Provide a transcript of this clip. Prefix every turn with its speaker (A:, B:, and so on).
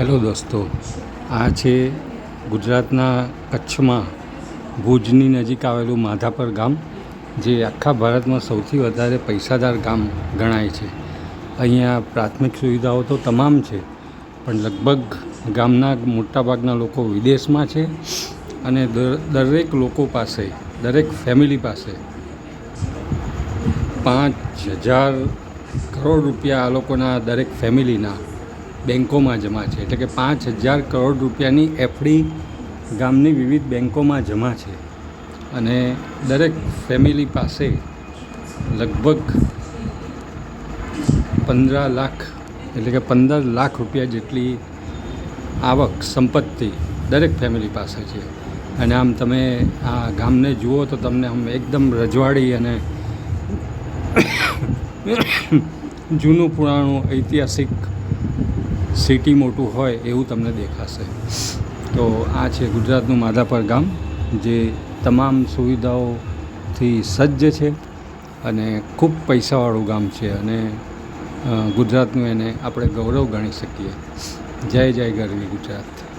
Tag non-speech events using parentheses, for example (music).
A: Hello દોસ્તો, આ છે ગુજરાતના કચ્છમાં ભુજની નજીક આવેલું માધાપર ગામ, જે આખા ભારતમાં સૌથી વધારે પૈસાદાર ગામ ગણાય છે. અહીંયા પ્રાથમિક સુવિધાઓ તો તમામ છે, પણ લગભગ ગામના મોટાભાગના લોકો વિદેશમાં છે અને દર, દરેક લોકો પાસે, દરેક ફેમિલી પાસે પાંચ હજાર કરોડ રૂપિયા આ લોકોના દરેક ફેમિલીના બેન્કોમાં જમા છે. એટલે કે પાંચ હજાર કરોડ રૂપિયાની એફડી ગામની વિવિધ બેન્કોમાં જમા છે. અને દરેક ફેમિલી પાસે લગભગ પંદર લાખ, એટલે કે પંદર લાખ રૂપિયા જેટલી આવક, સંપત્તિ દરેક ફેમિલી પાસે છે. અને આમ તમે આ ગામને જુઓ તો તમને આમ એકદમ રજવાડી અને (coughs) જૂનું પુરાણું ઐતિહાસિક સિટી મોટું હોય એવું તમને દેખાશે. તો આ છે ગુજરાતનું માધાપર ગામ, જે તમામ સુવિધાઓથી સજ્જ છે અને ખૂબ પૈસાવાળું ગામ છે અને ગુજરાતનું એને આપણે ગૌરવ ગણી શકીએ. જય જય ગરવી ગુજરાત.